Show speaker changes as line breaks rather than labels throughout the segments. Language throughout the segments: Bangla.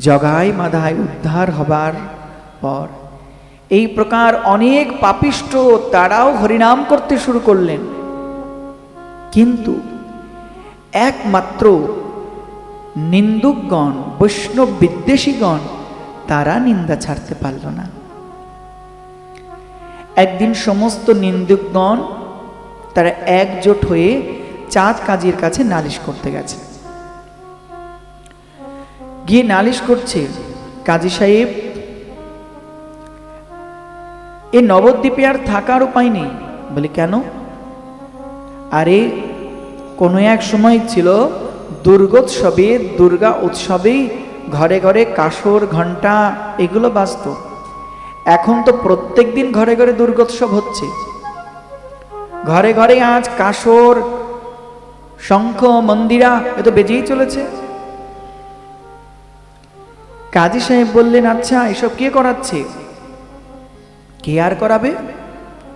জগায় মাধায় উদ্ধার হবার পর। এই প্রকার অনেক পাপিষ্ট তারাও হরিনাম করতে শুরু করলেন। কিন্তু একমাত্র নিন্দুকগণ, বৈষ্ণব বিদ্বেষীগণ তারা নিন্দা ছাড়তে পারল না। একদিন সমস্ত নিন্দুকগণ তারা একজোট হয়ে চাঁদ কাজীর কাছে নালিশ করতে গেছে। গিয়ে নালিশ করছে, কাজী সাহেব, এ নবদ্বীপে আর থাকার উপায় নেই। বলে, কেন? আরে, কোনো এক সময় ছিল দুর্গোৎসবে, দুর্গা উৎসবে ঘরে ঘরে কাসর ঘণ্টা এগুলো বাজত। এখন তো প্রত্যেক দিন ঘরে ঘরে দুর্গোৎসব হচ্ছে। ঘরে ঘরে আজ কাসর শঙ্খ, মন্দিরা, এ তো বেজেই চলেছে। কাজী সাহেব বললেন আচ্ছা এসব কে করাচ্ছে? কে আর করাবে?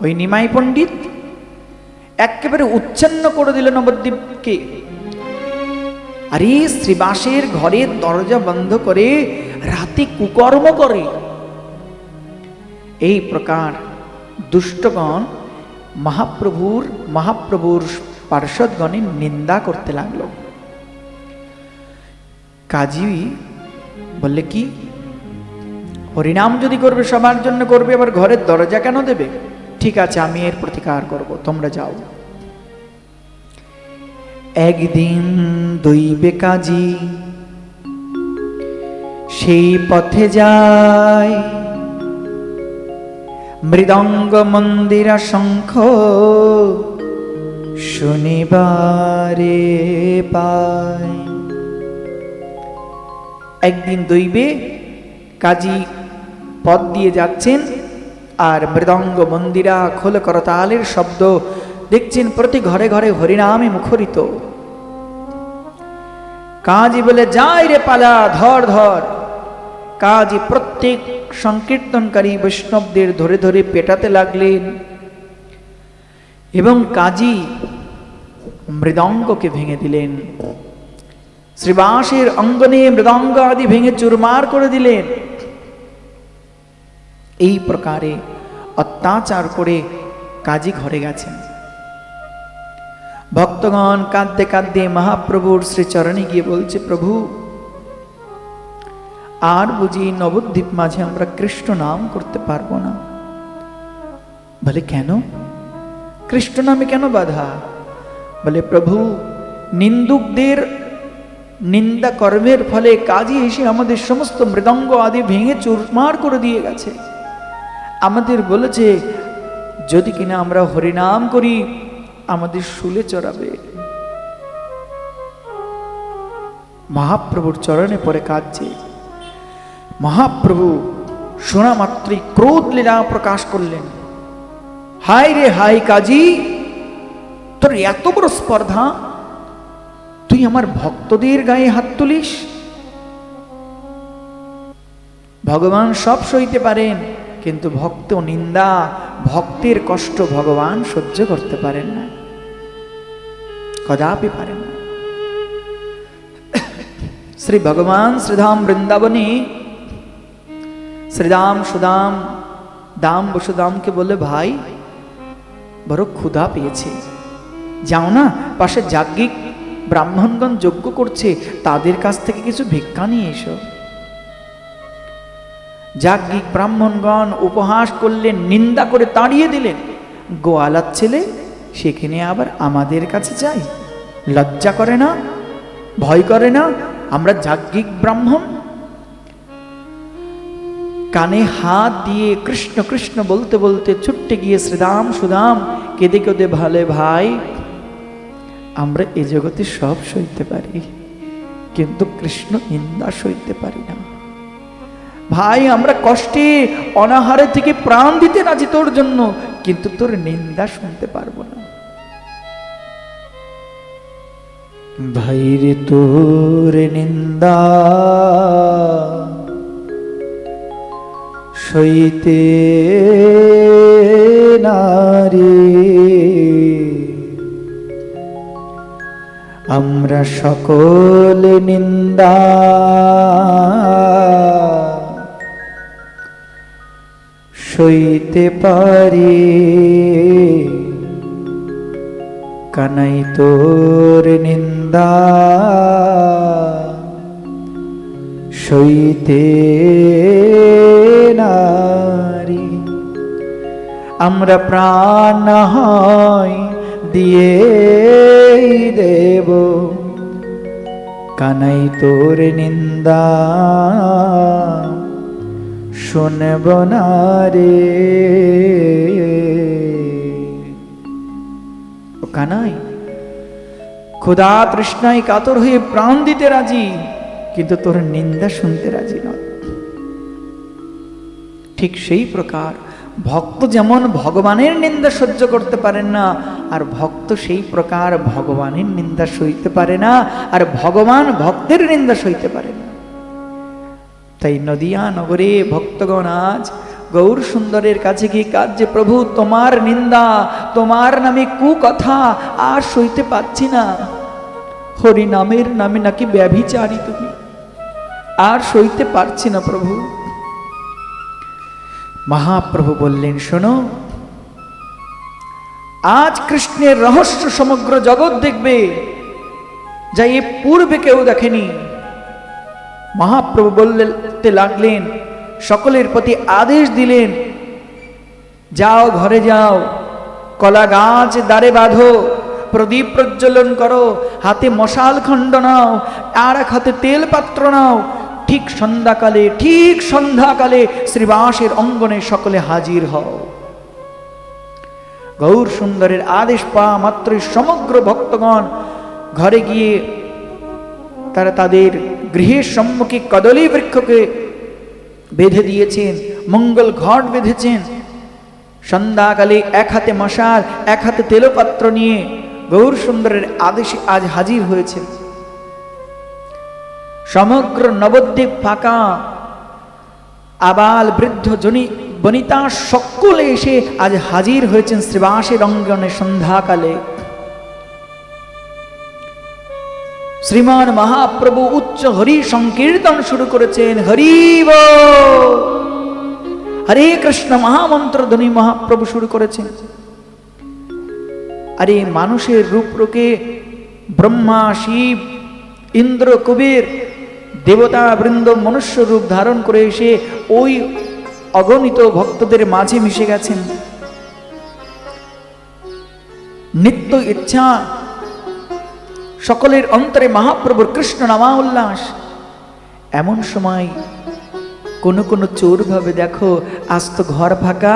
ওই নিমাই পণ্ডিত। একেবারে উচ্ছন্ন করে দিল নবদ্বীপকে। আরে, শ্রীবাসের ঘরের দরজা বন্ধ করে রাতে কুকর্ম করে। এই প্রকার দুষ্টগণ মহাপ্রভুর মহাপ্রভুর পার্শ্বদগণের নিন্দা করতে লাগল। কাজী বললে, কি? হরিনাম যদি করবে, সবার জন্য করবে, আবার ঘরের দরজা কেন দেবে? ঠিক আছে, আমি এর প্রতিকার করব, তোমরা যাও। একদিন দৈবে কাজী সেই পথে যায়। মৃদঙ্গ মন্দিরা শঙ্খ শনিবারে পায়। একদিন দৈবে কাজী পথ দিয়ে যাচ্ছেন আর মৃদঙ্গ মন্দিরা খোল করতালের শব্দ দেখছেন প্রতি ঘরে ঘরে হরিনামে মুখরিত। কাজী বলে, যাই রে পালা, ধর ধর। কাজী প্রত্যেক সংকীর্তনকারী বৈষ্ণবদের ধরে ধরে পেটাতে লাগলেন এবং কাজী মৃদঙ্গকে ভেঙে দিলেন। শ্রীবাসের অঙ্গনে মৃদঙ্গ আদি ভেঙে চুরমার করে দিলেন। এই প্রকারে অত্যাচার করে কাজী ঘরে গেছেন। ভক্তগণ কাঁদতে কাঁদতে মহাপ্রভুর শ্রীচরণে গিয়ে বলছে, প্রভু, আর বুঝি নবদ্বীপ মাঝে আমরা কৃষ্ণ নাম করতে পারব না? বলে, কেন? কৃষ্ণ নামে কেন বাধা? বলে, প্রভু, নিন্দুকদের নিন্দা কর্মের ফলে কাজী এসে আমাদের সমস্ত মৃদঙ্গ আদি ভেঙে চুরমার করে দিয়ে গেছে। আমাদের বলেছে, যদি কিনা আমরা হরিনাম করি, আমাদের শুলে চড়াবে। মহাপ্রভুর চরণে পরে কাঁদছে। মহাপ্রভু শোনা মাত্রই ক্রোধ লীলা প্রকাশ করলেন। হাই রে হাই কাজী! তোর এত বড় স্পর্ধা তুই আমার ভক্তদের গায়ে হাত তুলিস? ভগবান সব সইতে পারেন, কিন্তু ভক্ত নিন্দা, ভক্তের কষ্ট ভগবান সহ্য করতে পারেন না। কদাপি পারেন না। শ্রী ভগবান শ্রীধাম বৃন্দাবনে শ্রীদাম সুদাম দাম বসুদামকে বলে, ভাই, বড় ক্ষুধা পেয়েছে। যাও না, পাশে যাজ্ঞিক ব্রাহ্মণগণ যজ্ঞ করছে, তাদের কাছ থেকে কিছু ভিক্ষা নিয়ে এসো। যাজ্ঞিক ব্রাহ্মণগণ উপহাস করলেন, নিন্দা করে তাড়িয়ে দিলেন। গোয়ালার ছেলে সেখানে আবার আমাদের কাছে যাই লজ্জা করে না, ভয় করে না, আমরা যাজ্ঞিক ব্রাহ্মণ। কানে হাত দিয়ে কৃষ্ণ কৃষ্ণ বলতে বলতে ছুটতে গিয়ে শ্রীদাম সুদাম, কেঁদে কেঁদে ভালে ভাই আমরা এ জগতে সব সইতে পারি, কিন্তু কৃষ্ণ নিন্দা সইতে পারি না। ভাই, আমরা কষ্টে অনাহারে থেকে প্রাণ দিতে রাজি তোর জন্য, কিন্তু তোর নিন্দা শুনতে পারব না। ভাইরে, তোর নিন্দা সইতে নারী আমরা সকল নিন্দা। সইতে পারি। কানাই তোর নিন্দা। সইতে নারি। আমরা প্রাণ হয় দিয়ে কানাই তোর নিন্দা। শুনব না রে। কানাই ক্ষুধা তৃষ্ণায় কাতর হয়ে প্রাণ দিতে রাজি, কিন্তু তোর নিন্দা শুনতে রাজি নয়। ঠিক সেই প্রকার ভক্ত যেমন ভগবানের নিন্দা সহ্য করতে পারেন না, আর ভক্ত সেই প্রকার ভগবানের নিন্দা সইতে পারে না, আর ভগবান ভক্তের নিন্দা সইতে পারে না। তাই নদিয়া নগরে ভক্তগণ আজ গৌর সুন্দরের কাছে গিয়ে কাজ যে প্রভু, তোমার নিন্দা, তোমার নামে কু কথা আর সইতে পাচ্ছি না। হরি নামের নামে নাকি ব্যভিচারী তুমি আর সইতে পারছি না প্রভু। মহাপ্রভু বললেন, শোনো, আজ কৃষ্ণের রহস্য সমগ্র জগৎ দেখবে, যা এ পূর্বে কেউ দেখেনি। মহাপ্রভু বলতে লাগলেন, সকলের প্রতি আদেশ দিলেন, যাও ঘরে যাও, কলা গাছ দ্বারে বাঁধো, প্রদীপ প্রজ্বলন করো, হাতে মশাল খণ্ড নাও, আর এক হাতে তেল পাত্র নাও ঠিক সন্ধ্যাকালে ঠিক সন্ধ্যাকালে শ্রীবাসের অঙ্গনে সকলে হাজির হও। গৌর সুন্দরের আদেশ পাওয়া মাত্রই সমগ্র ভক্তগণ ঘরে গিয়ে তারা তাদের গৃহের সম্মুখে কদলী বৃক্ষকে বেঁধে দিয়েছেন, মঙ্গল ঘট বেঁধেছেন। সন্ধ্যাকালে এক হাতে মশাল, এক হাতে তেলপাত্র নিয়ে গৌর সুন্দরের আদেশে আজ হাজির হয়েছে সমগ্র নবদ্বীপ ফাঁকা। আবাল বৃদ্ধ জনি বনিতা সকলে এসে আজ হাজির হয়েছেন শ্রীবাসের অঙ্গনে সন্ধ্যাকালে। শ্রীমান মহাপ্রভু উচ্চ হরি সংকীর্তন শুরু করেছেন। হরিব হরে কৃষ্ণ মহামন্ত্র ধ্বনি মহাপ্রভু শুরু করেছেন। আরে মানুষের রূপ রূপরূপে ব্রহ্মা, শিব, ইন্দ্র, কবির দেবতা বৃন্দ মনুষ্য রূপ ধারণ করে এসে ওই অগণিত ভক্তদের মাঝে মিশে গেছেন। নিত্য ইচ্ছা সকলের অন্তরে মহাপ্রভুর কৃষ্ণ নামা উল্লাস এমন সময় কোনো কোনো চোর ভাবে দেখো আজ তো ঘর ফাঁকা,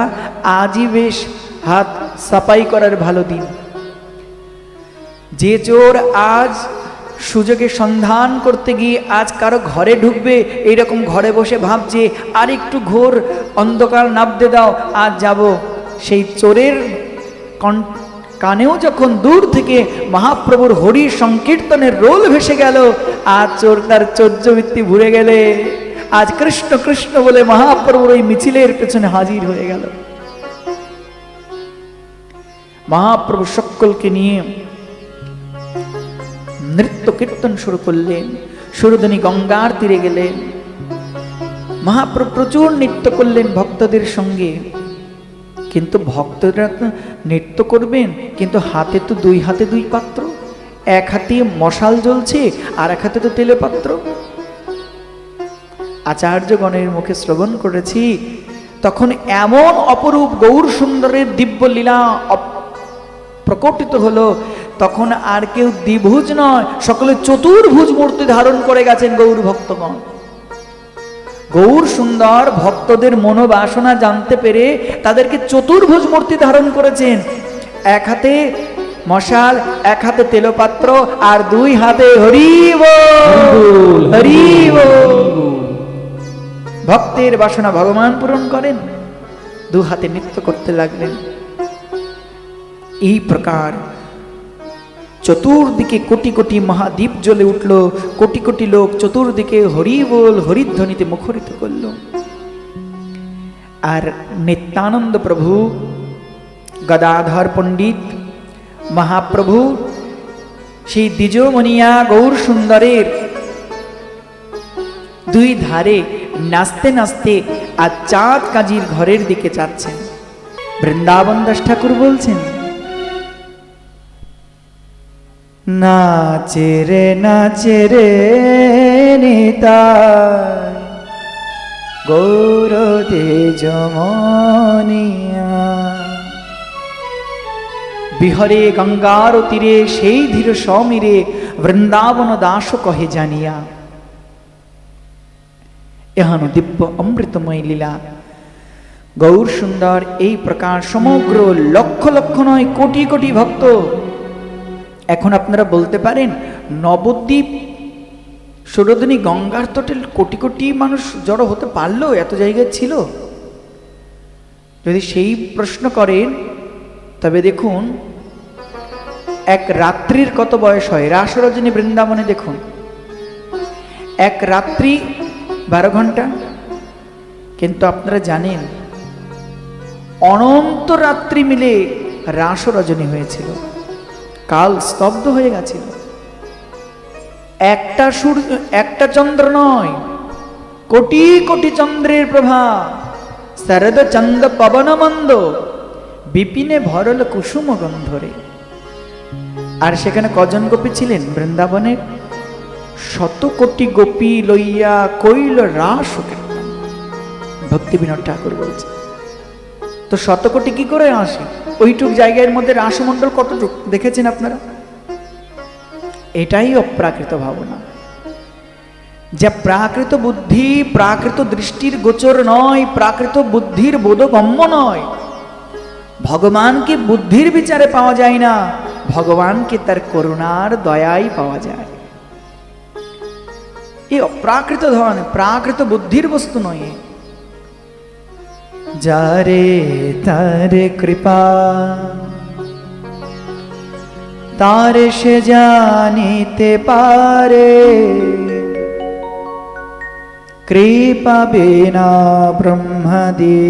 আজই বেশ হাত সাফাই করার ভালো দিন। যে চোর আজ সুযোগে সন্ধান করতে গিয়ে আজ কারও ঘরে ঢুকবে, এইরকম ঘরে বসে ভাবছে আর একটু ঘোর, অন্ধকার নাবতে দাও, আজ যাব। সেই চোরের কন- কানেও যখন দূর থেকে মহাপ্রভুর হরি সংকীর্তনের রোল ভেসে গেল, আজ চোর তার চর্যবৃত্তি ভুলে গেলে। আজ কৃষ্ণ কৃষ্ণ বলে মহাপ্রভুর ওই মিছিলের পেছনে হাজির হয়ে গেল। মহাপ্রভু সকলকে নিয়ে নৃত্য কীর্তন শুরু করলেন সুরধনী গঙ্গার তীরে গেলেন। মহাপ্রভু প্রচুর নৃত্য করলেন ভক্তদের সঙ্গে। কিন্তু ভক্তরা নৃত্য করবেন, কিন্তু হাতে তো দুই হাতে দুই পাত্র। এক হাতে মশাল জ্বলছে, আর এক হাতে তো তেলে পাত্র আচার্যগণের মুখে শ্রবণ করেছি, তখন এমন অপরূপ গৌর সুন্দরের দিব্য লীলা প্রকটিত হলো তখন আর কেউ দ্বিভুজ নয় সকলে চতুর্ভুজ মূর্তি ধারণ করে গেছেন গৌর ভক্তগণ। গৌর সুন্দর ভক্তদের মনোবাসনা জানতে পেরে তাদেরকে চতুর্ভুজ মূর্তি ধারণ করেছেন। এক হাতে মশাল এক হাতে তেলপাত্র আর দুই হাতে হরিব। হরিব ভক্তের বাসনা ভগবান পূরণ করেন দু হাতে নৃত্য করতে লাগলেন। এই প্রকার চতুর্দিকে কোটি কোটি মহাদ্বীপ জ্বলে উঠল, কোটি কোটি লোক চতুর্দিকে হরি বল হরিধ্বনিতে মুখরিত করল। আর নিত্যানন্দ প্রভু, গদাধর পণ্ডিত, মহাপ্রভু, সেই দ্বিজমণিয়া গৌর সুন্দরের দুই ধারে নাচতে নাচতে আর চাঁদ কাজীর ঘরের দিকে যাচ্ছেন। বৃন্দাবন দাস ঠাকুর বলছেন নাচে রে নাচে রে নিতাই। গৌর তেজমনিয়া বিহরে গঙ্গার তীরে, সেই ধীর সমীরে বৃন্দাবন দাস কহে জানিয়া। এহানো দিব্য অমৃতময় লীলা। গৌর সুন্দর এই প্রকার সমগ্র লক্ষ লক্ষ নয়, কোটি কোটি ভক্ত এখন আপনারা বলতে পারেন, নবদ্বীপ সুরদিনী গঙ্গার তটে কোটি কোটি মানুষ জড়ো হতে পারল, এত জায়গায় ছিল? যদি সেই প্রশ্ন করেন, তবে দেখুন, এক রাত্রির কত বয়স হয়? রাসরজনী বৃন্দাবনে দেখুন। এক রাত্রি বারো ঘণ্টা। কিন্তু আপনারা জানেন, অনন্ত রাত্রি মিলে রাস রজনী হয়েছিল। কাল স্তব্ধ হয়ে গেছিল। একটা সূর্য, একটা চন্দ্র নয়, কোটি কোটি চন্দ্রের প্রভা। শরদ চন্দ পবন মন্দ, বিপিনে ভরল কুসুম গন্ধরে। আর সেখানে কজন গোপী ছিলেন বৃন্দাবনের? শত কোটি গোপী লইয়া কইল রাস ভক্তি বিনোদ ঠাকুর বলছে। তো শত কোটি কি করে আসে? ওইটুক জায়গার মধ্যে রাসমণ্ডল কতটুক? দেখেছেন আপনারা? এটাই অপ্রাকৃত ভাবনা। যা প্রাকৃত বুদ্ধি প্রাকৃত দৃষ্টির গোচর নয়, প্রাকৃত বুদ্ধির বোধগম্য নয়। ভগবানকে বুদ্ধির বিচারে পাওয়া যায় না? ভগবানকে তার করুণার দয়াই পাওয়া যায়? এই অপ্রাকৃত ধরনের প্রাকৃত বুদ্ধির বস্তু নয় এ। যারে তারে কৃপা তারে সে জানিতে পারে কৃপা বিনা ব্রহ্মদে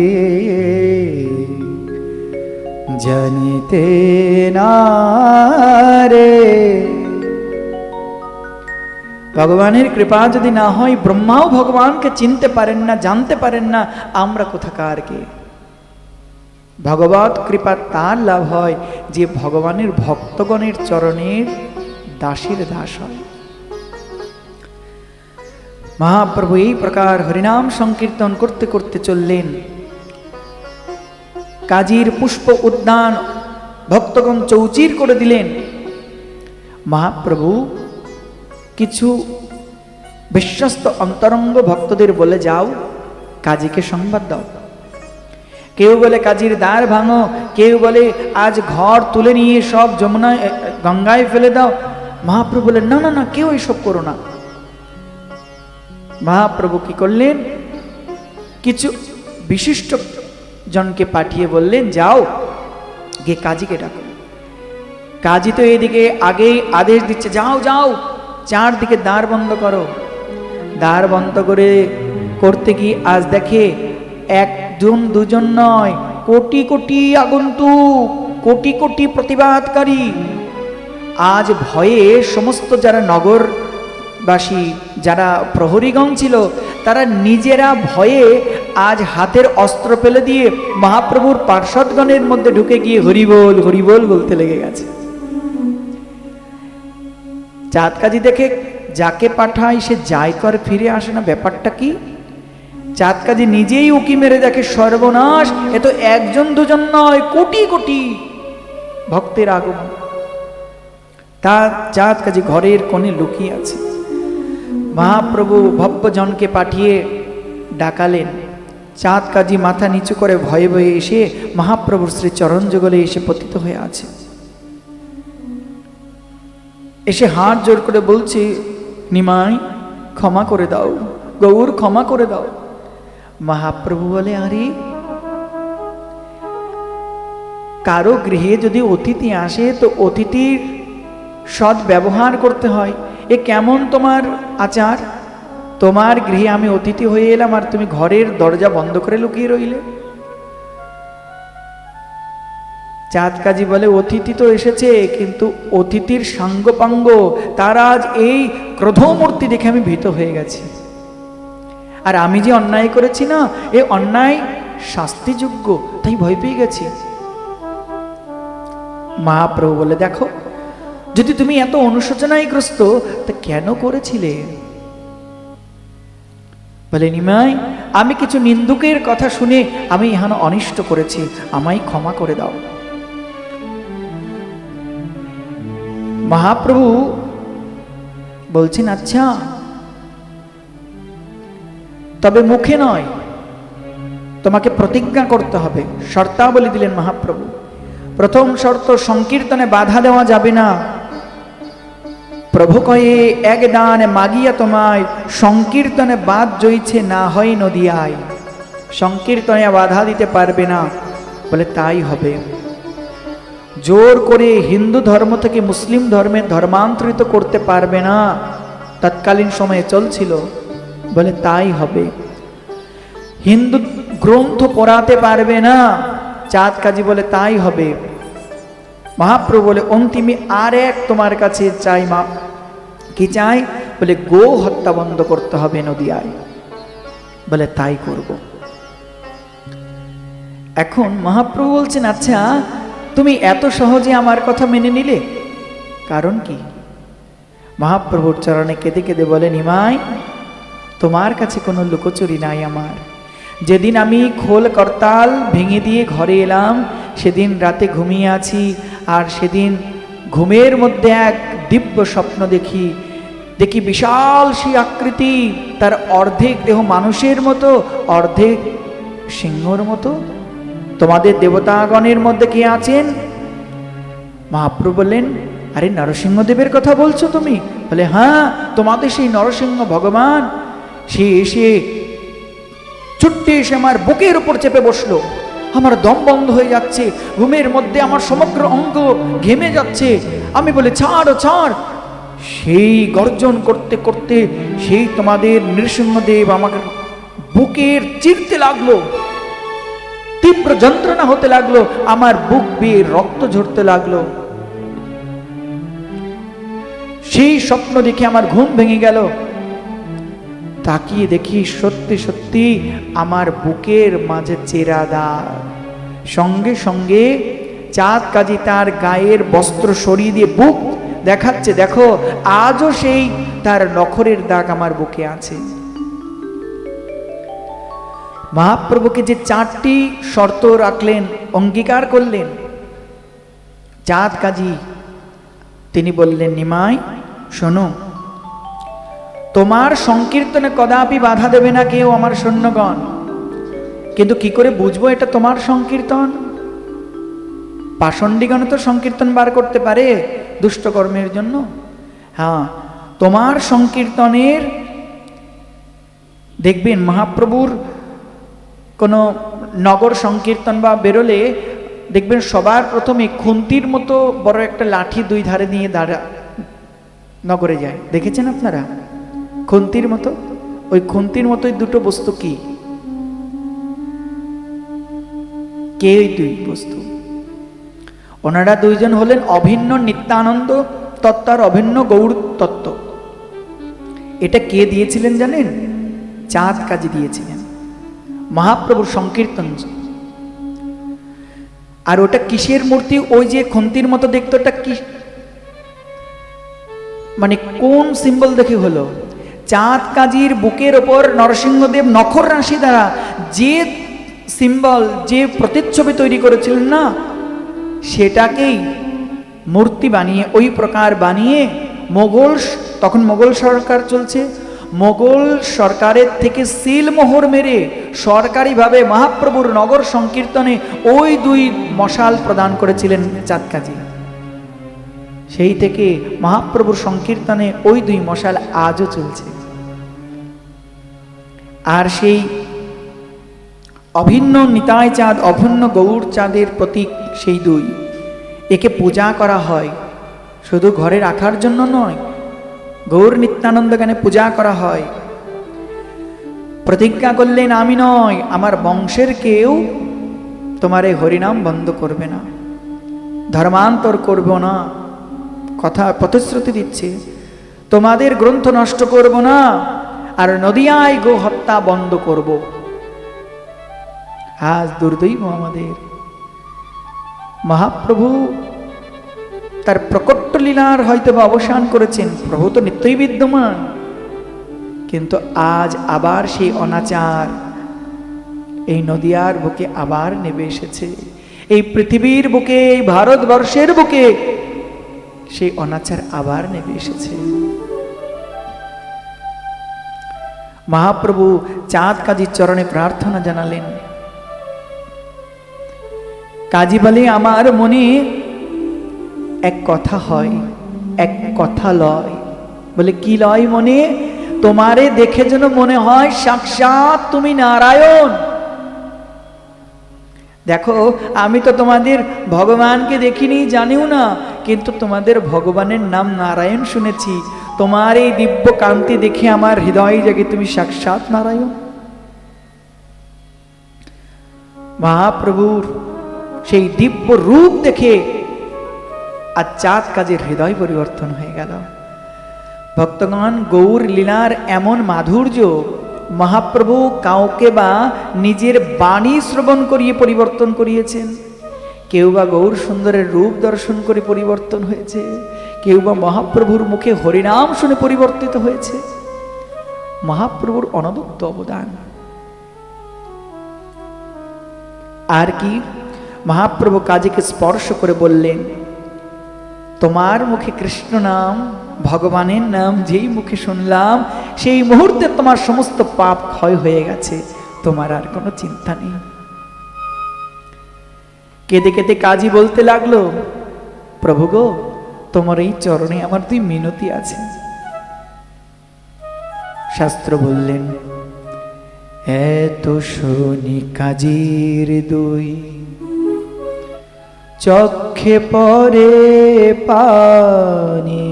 জানিতে না রে ভগবানের কৃপা যদি না হয়, ব্রহ্মাও ভগবানকে চিনতে পারেন না, জানতে পারেন না, আমরা কোথাকার কে? ভগবত কৃপা তার লাভ হয় যে ভগবানের ভক্তগণের চরণের দাসের দাস হয়। মহাপ্রভু এই প্রকার হরিনাম সংকীর্তন করতে করতে চললেন। কাজীর পুষ্প উদ্যান ভক্তগণ চৌচির করে দিলেন। মহাপ্রভু কিছু বিশ্বস্ত অন্তরঙ্গ ভক্তদের বলে যাও, কাজীকে সংবাদ দাও। কেউ বলে, কাজীর দ্বার ভাঙো। কেউ বলে, আজ ঘর তুলে নিয়ে সব যমুনায় গঙ্গায় ফেলে দাও। মহাপ্রভু বলে, না না না, কেউ এসব করো না। মহাপ্রভু কি করলেন? কিছু বিশিষ্ট জনকে পাঠিয়ে বললেন, যাও, গিয়ে কাজীকে ডাকো। কাজী তো এদিকে আগেই আদেশ দিচ্ছে, যাও যাও। চারদিকে দ্বার বন্ধ করো। দ্বার বন্ধ করে করতে গিয়ে আজ দেখে একজন দুজন নয়, কোটি কোটি আগন্তুক, কোটি কোটি প্রতিবাদকারী। আজ ভয়ে সমস্ত যারা নগরবাসী, যারা প্রহরীগণ ছিল, তারা নিজেরা ভয়ে আজ হাতের অস্ত্র ফেলে দিয়ে মহাপ্রভুর পার্শ্বদগণের মধ্যে ঢুকে গিয়ে হরিবোল হরিবোল বলতে লেগে গেছে। চাঁদ কাজী দেখে যাকে পাঠায় সে যাই কর ফিরে আসে না, ব্যাপারটা কি? চাঁদ কাজী নিজেই উকি মেরে দেখে সর্বনাশ, এ তো একজন দুজন নয়, কোটি কোটি ভক্তের আগমন। তা চাঁদ কাজী ঘরের কোণে লুকিয়ে আছে। মহাপ্রভু ভব্যজনকে পাঠিয়ে ডাকালেন। চাঁদ কাজী মাথা নিচু করে ভয়ে ভয়ে এসে মহাপ্রভুর শ্রী চরণ যুগলে এসে পতিত হয়ে আছে। এসে হাত জোর করে বলছে, নিমাই, ক্ষমা করে দাও, গৌর, ক্ষমা করে দাও। মহাপ্রভু বলে, আরে, কারও গৃহে যদি অতিথি আসে, তো অতিথির সৎ ব্যবহার করতে হয়। এ কেমন তোমার আচার? তোমার গৃহে আমি অতিথি হয়ে এলাম, আর তুমি ঘরের দরজা বন্ধ করে লুকিয়ে রইলে। চাঁদ কাজী বলে, অতিথি তো এসেছে, কিন্তু অতিথির সাঙ্গপাঙ্গ, তার আজ এই ক্রোধমূর্তি দেখে আমি ভীত হয়ে গেছি। আর আমি যে অন্যায় করেছি না, এ অন্যায় শাস্তিযোগ্য, তাই ভয় পেয়ে গেছি। মহাপ্রভু বলে, দেখো, যদি তুমি এত অনুশোচনায় গ্রস্ত তা কেন করেছিলে? বলে, নিমাই, আমি কিছু নিন্দুকের কথা শুনে আমি ইহানো অনিষ্ট করেছি। আমায় ক্ষমা করে দাও। মহাপ্রভু বলছেন আচ্ছা তবে মুখে নয়, তোমাকে প্রতিজ্ঞা করতে হবে। শর্তাবলী দিলেন মহাপ্রভু। প্রথম শর্ত, সংকীর্তনে বাধা দেওয়া যাবে না। প্রভু কয়ে, এক দান মাগিয়া তোমায়, সংকীর্তনে বাদ জইছে না হয় নদিয়ায়। সংকীর্তনে বাধা দিতে পারবে না। বলে, তাই হবে। জোর করে হিন্দু ধর্ম থেকে মুসলিম ধর্মে ধর্মান্তরিত করতে পারবে না। তৎকালীন সময়ে চলছিল। বলে তাই হবে। হিন্দু গ্রন্থ পড়াতে পারবে না। চাঁদ কাজী বলে তাই হবে। মহাপ্রভু বলে, অন্তিমে আর এক তোমার কাছে চাই মা। কি চাই? বলে, গো হত্যা বন্ধ করতে হবে নদিয়ায়। বলে, তাই করব। এখন মহাপ্রভু বলছেন আচ্ছা তুমি এত সহজে আমার কথা মেনে নিলে? কারণ কি? মহাপ্রভুর চরণে কেঁদে কেঁদে বলে নিমাই তোমার কাছে কোনো লুকোচুরি নাই আমার। যেদিন আমি খোল করতাল ভেঙে দিয়ে ঘরে এলাম, সেদিন রাতে ঘুমিয়ে আছি, আর সেদিন ঘুমের মধ্যে এক দিব্য স্বপ্ন দেখি। দেখি বিশাল সেই আকৃতি, তার অর্ধেক দেহ মানুষের মতো, অর্ধেক সিংহর মতো। তোমাদের দেবতাগণের মধ্যে কে আছেন? মহাপ্রভু বললেন, আরে নরসিংহদেবের কথা বলছো তুমি? বলে হ্যাঁ তোমাদের সেই নরসিংহ ভগবান, সে এসে ছুট্টে এসে আমার বুকের উপর চেপে বসল। আমার দম বন্ধ হয়ে যাচ্ছে, ঘুমের মধ্যে আমার সমগ্র অঙ্গ ঘেমে যাচ্ছে। আমি বলে, ছাড় ছাড়। সেই গর্জন করতে করতে সেই তোমাদের নৃসিংহদেব আমাকে বুকের চিরতে লাগল। তীব্র যন্ত্রণা হতে লাগল, আমার বুক বেয়ে রক্ত ঝরতে লাগল। সেই স্বপ্ন দেখে আমার ঘুম ভেঙে গেল। তাকিয়ে দেখি সত্যি সত্যি আমার বুকের মাঝে চেরা দাগ। সঙ্গে সঙ্গে চাঁদ কাজী তার গায়ের বস্ত্র সরিয়ে দিয়ে বুক দেখাচ্ছে, দেখো, আজও সেই তার নখরের দাগ আমার বুকে আছে। মহাপ্রভুকে যে চারটি শর্ত রাখলেন, অঙ্গীকার করলেন চাঁদ কাজী, তিনি বললেন, নিমাই, শোনো, তোমার সংকীর্তনে কদাপি বাধা দেবে না কেউ আমার সৈন্যগণ। কিন্তু কি করে বুঝব এটা তোমার সংকীর্তন? পাষণ্ডীগণ তো সংকীর্তন বার করতে পারে দুষ্টকর্মের জন্য। হ্যাঁ তোমার সংকীর্তনের, দেখবেন মহাপ্রভুর কোনো নগর সংকীর্তন বা বেরোলে দেখবেন সবার প্রথমে খুন্তির মতো বড় একটা লাঠি দুই ধারে নিয়ে দাঁড়া, নগরে যায়। দেখেছেন আপনারা? খুন্তির মতো? ওই খুন্তির মতোই দুটো বস্তু কি? কে ওই দুই বস্তু? ওনারা দুইজন হলেন অভিন্ন নিত্যানন্দ তত্ত্ব আর অভিন্ন গৌর তত্ত্ব। এটা কে দিয়েছিলেন জানেন? চাঁদ কাজে দিয়েছিলেন। মহাপ্রভুর সংকীর্তন। আর ওটা কিসের মূর্তি? ওই যে খুন্তির মতো দেখতো ওটা কি? মানে কোন সিম্বল দেখে হলো? চাঁদ কাজীর বুকের ওপর নরসিংহদেব নখর রাশি দ্বারা যে সিম্বল, যে প্রতিচ্ছবি তৈরি করেছিলেন না, সেটাকেই মূর্তি বানিয়ে, ওই প্রকার বানিয়ে মোগল তখন মোগল সরকার চলছে মোগল সরকারের থেকে সিল মোহর মেরে সরকারিভাবে মহাপ্রভুর নগর সংকীর্তনে ওই দুই মশাল প্রদান করেছিলেন চাঁদ কাজী। সেই থেকে মহাপ্রভুর সংকীর্তনে ওই দুই মশাল আজও চলছে। আর সেই অভিন্ন নিতাই চাঁদ, অভিন্ন গৌর চাঁদের প্রতীক সেই দুই। একে পূজা করা হয়। শুধু ঘরে রাখার জন্য নয় গৌর নিত্যানন্দ গানে পূজা করা হয়। প্রতিজ্ঞা করলেন, আমি নয়, আমার বংশের কেউ তোমার এই হরিনাম বন্ধ করবে না। ধর্মান্তর করব না। কথা প্রতিশ্রুতি দিচ্ছে, তোমাদের গ্রন্থ নষ্ট করব না, আর নদিয়ায় গো হত্যা বন্ধ করব। আজ দুর্দৈব আমাদের। মহাপ্রভু তার প্রকট লীলার হয়তো বা অবসান করেছেন। প্রভু তো নিত্যই বিদ্যমান। কিন্তু আজ আবার সেই অনাচার, এই নদিয়ার বুকে আবার নেমে এসেছে। এই পৃথিবীর বুকে, এই ভারতবর্ষের বুকে সেই অনাচার আবার নেমে এসেছে। মহাপ্রভু চাঁদ কাজীর চরণে প্রার্থনা জানালেন, কাজী বলে আমার মনে এক কথা হয়, এক কথা লয়। বলে, কি লয় মনে তোমারে দেখে যেন মনে হয় সাক্ষাৎ তুমি নারায়ণ। দেখো, আমি তো তোমাদের ভগবানকে দেখিনি, জানিও না, কিন্তু তোমাদের ভগবানের নাম নারায়ণ শুনেছি। তোমার এই দিব্য কান্তি দেখে আমার হৃদয় জাগে তুমি সাক্ষাৎ নারায়ণ। মহাপ্রভুর সেই দিব্য রূপ দেখে আর চাঁদ কাজের হৃদয় পরিবর্তন হয়ে গেল। ভক্তগণ, গৌর লীলার এমন মাধুর্য মহাপ্রভু কাউকে বা নিজের বাণী শ্রবণ করিয়ে পরিবর্তন করিয়েছেন। কেউ বা গৌর সুন্দরের রূপ দর্শন করে পরিবর্তন হয়েছে। কেউ বা মহাপ্রভুর মুখে হরিনাম শুনে পরিবর্তিত হয়েছে। মহাপ্রভুর অনদুক্ত অবদান। আর কি? মহাপ্রভু কাজীকে স্পর্শ করে বললেন তোমার মুখে কৃষ্ণ নাম, ভগবানের নাম, যেই মুখে শুনলাম, সেই মুহূর্তে তোমার সমস্ত পাপ ক্ষয় হয়ে গেছে। তোমার আর কোনো চিন্তা নেই। কেঁদে কেঁদে কাজী বলতে লাগল, প্রভু গো, তোমার এই চরণে আমার দুই মিনতি আছে। শাস্ত্র বললেন, এত শনি কাজীর দুই চক্ষে পরে পানি।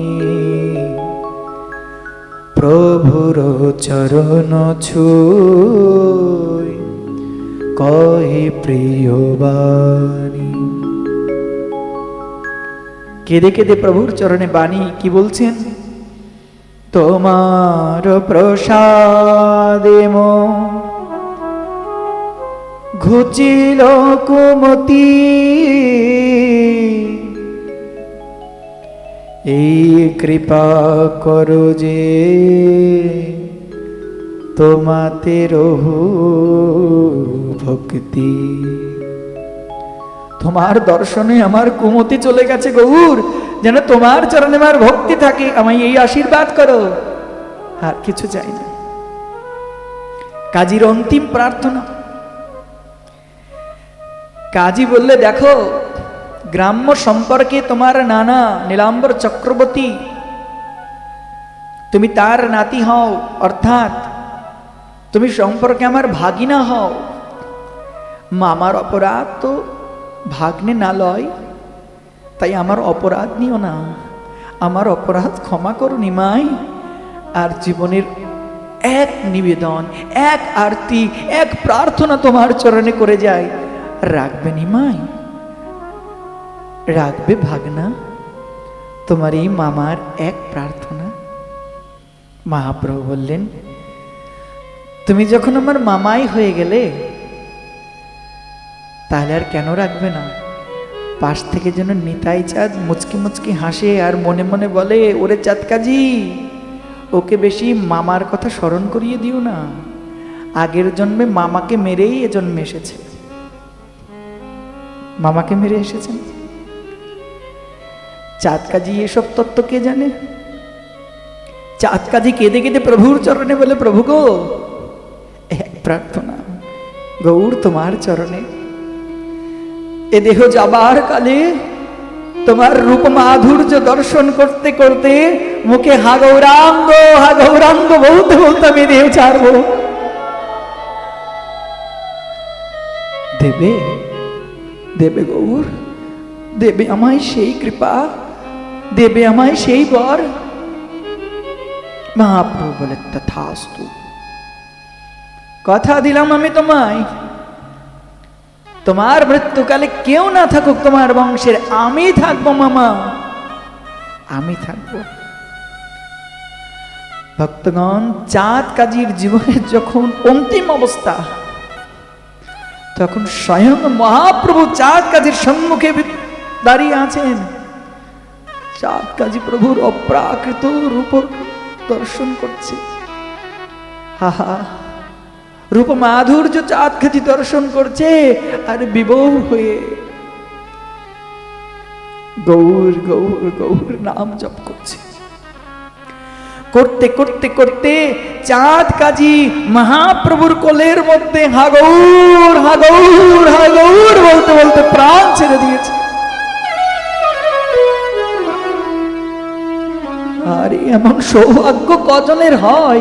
প্রভুর চরণ ছুই, কহি প্রিয় বাণী। কেঁদে কেঁদে প্রভুর চরণে বাণী কি বলছেন? তোমার প্রসাদে মো ঘুচিল কুমতি। এই কৃপা করো যে তোমাতে রহু ভক্তি। তোমার দর্শনে আমার কুমতি চলে গেছে গৌর। যেন তোমার চরণে আমার ভক্তি থাকে, আমায় এই আশীর্বাদ করো। আর কিছু চাই না। কাজীর অন্তিম প্রার্থনা। কাজী বললে, দেখো, গ্রাম্য সম্পর্কে তোমার নানা নীলাম্বর চক্রবর্তী। তুমি তার নাতি হও, অর্থাৎ তুমি সম্পর্কে আমার ভাগিনা হও। মামার অপরাধ তো ভাগ্নে না লয়, তাই আমার অপরাধ নিও না। আমার অপরাধ ক্ষমা করো নিমাই আর জীবনের এক নিবেদন, এক আরতি, এক প্রার্থনা তোমার চরণে করে যায় রাখবে নিমাই রাখবে ভাগনা? তোমার এই মামার এক প্রার্থনা। মহাপ্রভু বললেন, তুমি যখন আমার মামাই হয়ে গেলে, তাহলে আর কেন রাখবে না? পাশ থেকে যেন নিতাই চাঁদ মুচকি মুচকি হাসে আর মনে মনে বলে, ওরে চাঁদ কাজী ওকে বেশি মামার কথা স্মরণ করিয়ে দিও না। আগের জন্মে মামাকে মেরেই এ জন্মে এসেছে। মামাকে মেরে এসেছেন। চাঁদ কাজী এসব তত্ত্ব কে জানে? চাঁদ কাজী কেঁদে কেঁদে প্রভুর চরণে বলে, প্রভু গো, এক প্রার্থনা, গৌর তোমার চরণে। এ দেহ যাবার কালে তোমার রূপ মাধুর্য দর্শন করতে করতে মুখে হা গৌরাঙ্গ হা গৌরাঙ্গ বলতে বলতে আমি দেহ ছাড়বো। দেবে দেবে গৌর, দেবে আমায় সেই কৃপা, দেবে আমায় সেই বর। মহাপ্রভু বলে তথাস্তু। কথা দিলাম আমি তোমায়। তোমার মৃত্যুকালে কেউ না থাকুক তোমার বংশের। আমি থাকব মামা। আমি থাকব। ভক্তগণ, চাঁদ কাজীর জীবনের যখন অন্তিম অবস্থা তখন স্বয়ং মহাপ্রভু চাঁদ কাজীর সম্মুখে দাঁড়িয়ে আছেন। চাঁদ কাজী প্রভুর অপ্রাকৃত রূপ দর্শন করছে। হাহা। রূপ মাধুর্য চাঁদ কাজী দর্শন করছে আর বিবর হয়ে গৌর গৌর গৌর নাম জপ করছে। করতে করতে করতে চাঁদ কাজী মহাপ্রভুর কোলের মধ্যে হাগৌর হাগৌর হাগৌর বলতে বলতে প্রাণ ছেড়ে দিয়েছে। আর, এমন সৌভাগ্য কজনের হয়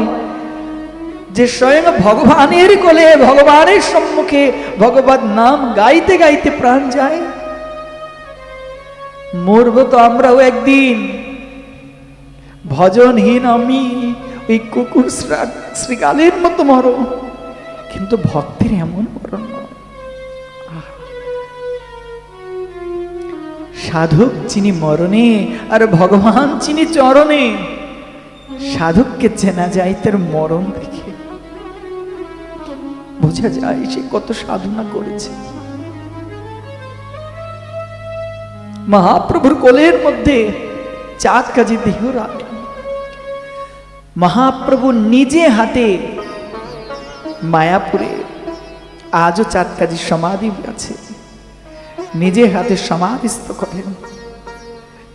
যে স্বয়ং ভগবানের কোলে, ভগবানের সম্মুখে ভগবত নাম গাইতে গাইতে প্রাণ যায়? মরব তো আমরাও একদিন। ভজনহীন আমি ওই কুকুর শ্রা- শ্রীগালের মতো মরো। কিন্তু ভক্তের এমন মরণ। সাধক চিনি মরণে আর ভগবান চিনি চরণে, সাধককে চেনা যায় তার মরণ দেখে। বোঝা যায় সে কত সাধনা করেছে। মহাপ্রভুর কোলের মধ্যে চাঁদ কাজী দেহ রাখলেন মহাপ্রভু নিজে হাতে মায়াপুরে আজও চাঁদ কাজী সমাধি আছে। নিজে হাতে সমাধিস্থ করেন।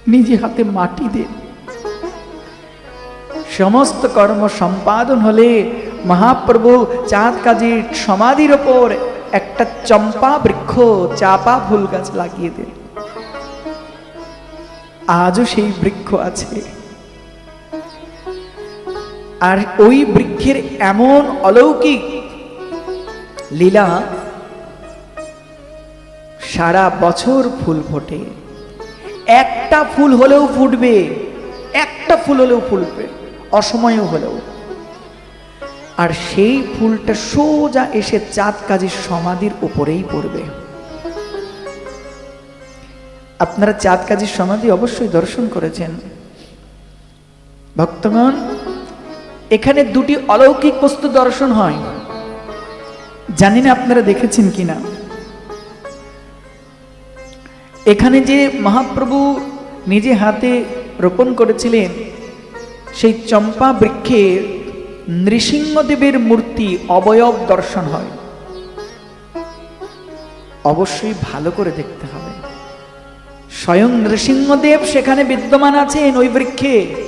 নিজে হাতে মাটি দেন। সমস্ত কর্ম সম্পাদন হলে মহাপ্রভু চাঁদ কাজীর সমাধির ওপর একটা চম্পা বৃক্ষ চাপা ফুল গাছ লাগিয়ে দেন। আজও সেই বৃক্ষ আছে। আর ওই বৃক্ষের এমন অলৌকিক লীলা সারা বছর ফুল ফোটে। একটা ফুল হলেও ফুটবে, একটা ফুল হলেও ফুলবে অসময়েও হলেও। আর সেই ফুলটা সোজা এসে চাঁদ কাজীর সমাধির উপরেই পড়বে। আপনারা চাঁদ কাজীর সমাধি অবশ্যই দর্শন করেছেন। ভক্তগণ এখানে দুটি অলৌকিক বস্তু দর্শন হয়। জানি না আপনারা দেখেছেন কিনা। এখানে যে মহাপ্রভু নিজে হাতে রোপণ করেছিলেন, সেই চম্পা বৃক্ষের নৃসিংহদেবের মূর্তি অবয়ব দর্শন হয়। অবশ্যই ভালো করে দেখতে হবে। স্বয়ং নৃসিংহদেব সেখানে বিদ্যমান আছেন ওই বৃক্ষে।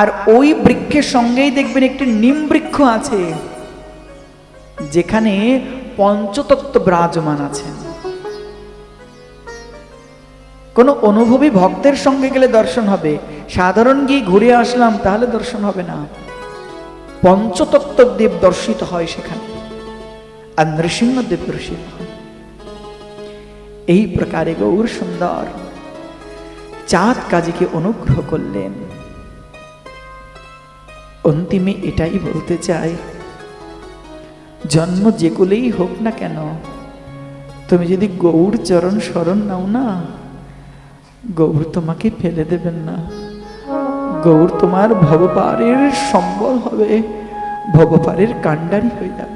আর ওই বৃক্ষের সঙ্গেই দেখবেন একটি নিম বৃক্ষ আছে, যেখানে পঞ্চতত্ত্ব বিরাজমান আছেন কোনো অনুভবী ভক্তের সঙ্গে গেলে দর্শন হবে। সাধারণ গিয়ে ঘুরে আসলাম, তাহলে দর্শন হবে না। পঞ্চতত্ত্ব দেব দর্শিত হয় সেখানে, আর নৃসিংহদেব দর্শিত হয়। এই প্রকারে গৌর সুন্দর চাঁদ কাজীকে অনুগ্রহ করলেন। অন্তিমে এটাই বলতে চাই। জন্ম যে কুলেই হোক না কেন, তুমি যদি গৌর চরণ স্মরণ নাও না, গৌর তোমাকে ফেলে দেবেন না। গৌর তোমার ভবপারের সম্বল হবে ভবপারের কাণ্ডারি হয়ে যাবেন